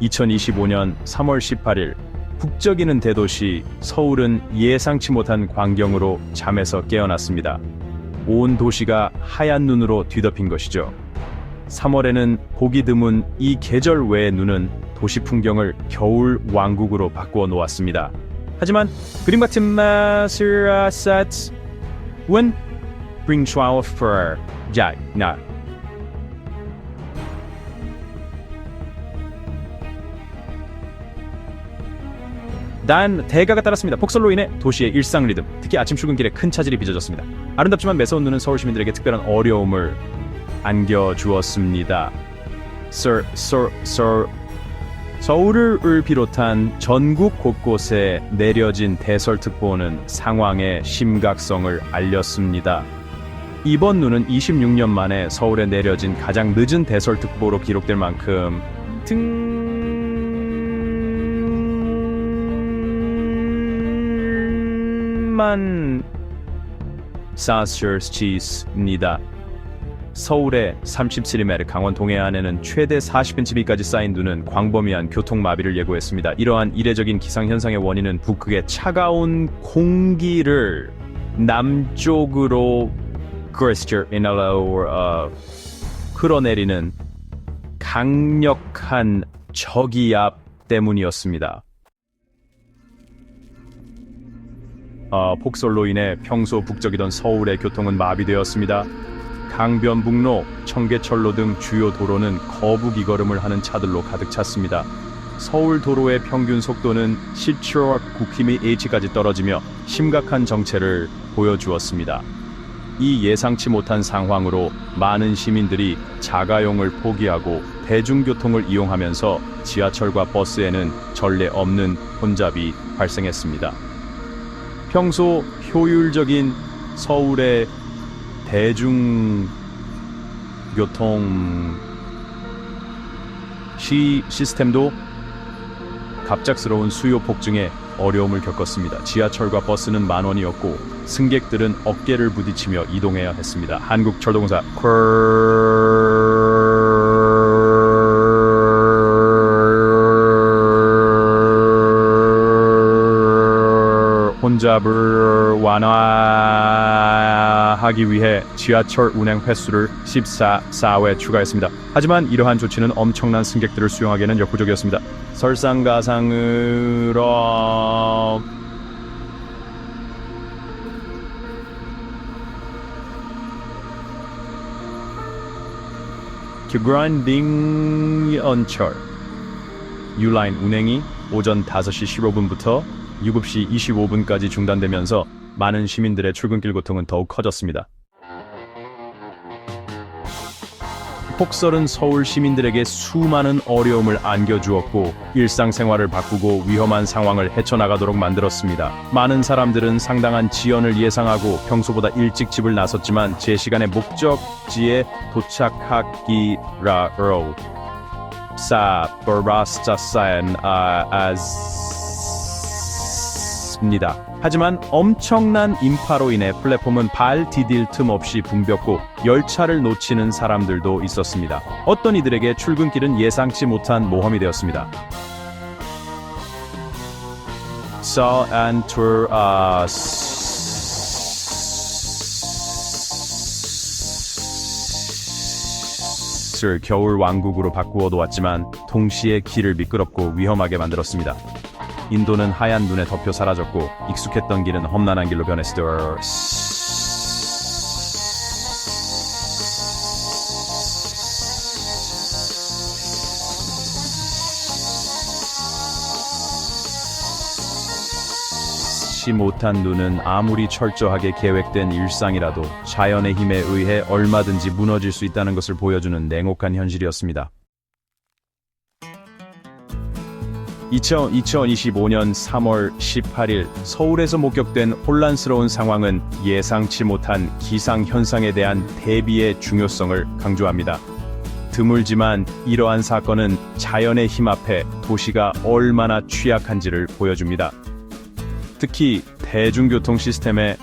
2025년 3월 18일 북적이는 대도시 서울은 예상치 못한 광경으로 잠에서 깨어났습니다. 온 도시가 하얀 눈으로 뒤덮인 것이죠. 3월에는 보기 드문 이 계절 외의 눈은 도시 풍경을 겨울 왕국으로 바꾸어 놓았습니다. 하지만 그림 같은 wen bring trial for Jack 나 난 대가가 따랐습니다. 폭설로 인해 도시의 일상 리듬, 특히 아침 출근길에 큰 차질이 빚어졌습니다. 아름답지만 매서운 눈은 서울 시민들에게 특별한 어려움을 안겨주었습니다. Sir, 서울을 비롯한 전국 곳곳에 내려진 대설특보는 상황의 심각성을 알렸습니다. 이번 눈은 26년 만에 서울에 내려진 가장 늦은 대설특보로 기록될 만큼 등 만 사스처스입니다. 서울의 37mm 강원 동해안에는 최대 40cm까지 쌓인 눈은 광범위한 교통마비를 예고했습니다. 이러한 이례적인 기상현상의 원인은 북극의 차가운 공기를 남쪽으로 인알로 어, 흘러내리는 강력한 저기압 때문이었습니다. 어, 폭설로 인해 평소 북적이던 서울의 교통은 마비되었습니다. 강변북로, 청계철로 등 주요 도로는 거북이 걸음을 하는 차들로 가득 찼습니다. 서울 도로의 평균 속도는 17월 9kmh까지 떨어지며 심각한 정체를 보여주었습니다. 이 예상치 못한 상황으로 많은 시민들이 자가용을 포기하고 대중교통을 이용하면서 지하철과 버스에는 전례 없는 혼잡이 발생했습니다. 평소 효율적인 서울의 대중교통 시 시스템도 갑작스러운 수요 폭증에 어려움을 겪었습니다. 지하철과 버스는 만 원이었고 승객들은 어깨를 부딪히며 이동해야 했습니다. 한국철도공사 혼잡을 완화하기 위해 지하철 운행 횟수를 14회 추가했습니다. 하지만 이러한 조치는 엄청난 승객들을 수용하기에는 역부족이었습니다. 설상가상으로 그랜딩 언철 유라인 운행이 오전 5시 15분부터 7시 25분까지 중단되면서 많은 시민들의 출근길 고통은 더욱 커졌습니다. 폭설은 서울 시민들에게 수많은 어려움을 안겨주었고 일상생활을 바꾸고 위험한 상황을 헤쳐나가도록 만들었습니다. 많은 사람들은 상당한 지연을 예상하고 평소보다 일찍 집을 나섰지만 제 시간에 목적지에 도착하기라로 사 버라스타사엔 아아 스입니다. 하지만 엄청난 인파로 인해 플랫폼은 발 디딜 틈 없이 붐볐고 열차를 놓치는 사람들도 있었습니다. 어떤 이들에게 출근길은 예상치 못한 모험이 되었습니다. saw and tour uh, 을 겨울 왕국으로 바꾸어 놓았지만 동시에 길을 미끄럽고 위험하게 만들었습니다. 인도는 하얀 눈에 덮여 사라졌고 익숙했던 길은 험난한 길로 시 못한 눈은 아무리 철저하게 계획된 일상이라도 자연의 힘에 의해 얼마든지 무너질 수 있다는 것을 보여주는 냉혹한 현실이었습니다. 2025년 3월 18일 서울에서 목격된 혼란스러운 상황은 예상치 못한 기상 현상에 대한 대비의 중요성을 강조합니다. 드물지만 이러한 사건은 자연의 힘 앞에 도시가 얼마나 취약한지를 보여줍니다. 특히 대중교통 시스템에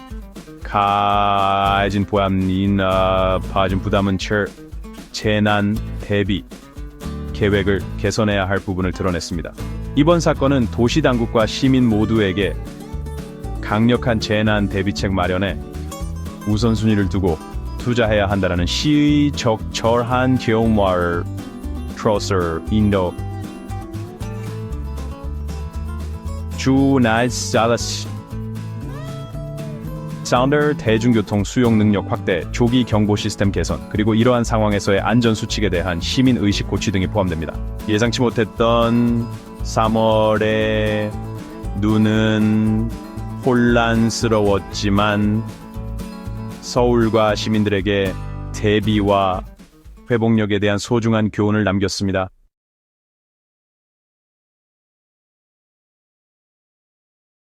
가진 보암이나 봐진 부담은 철 재난 대비 계획을 개선해야 할 부분을 드러냈습니다. 이번 사건은 도시 당국과 시민 모두에게 강력한 재난 대비책 마련에 우선순위를 두고 투자해야 한다는 시적절한 경우를 트로서 인도 주나이사다스 사운더 대중교통 수용 능력 확대, 조기 경보 시스템 개선, 그리고 이러한 상황에서의 안전 수칙에 대한 시민 의식 고취 등이 포함됩니다. 예상치 못했던 3월의 눈은 혼란스러웠지만 서울과 시민들에게 대비와 회복력에 대한 소중한 교훈을 남겼습니다.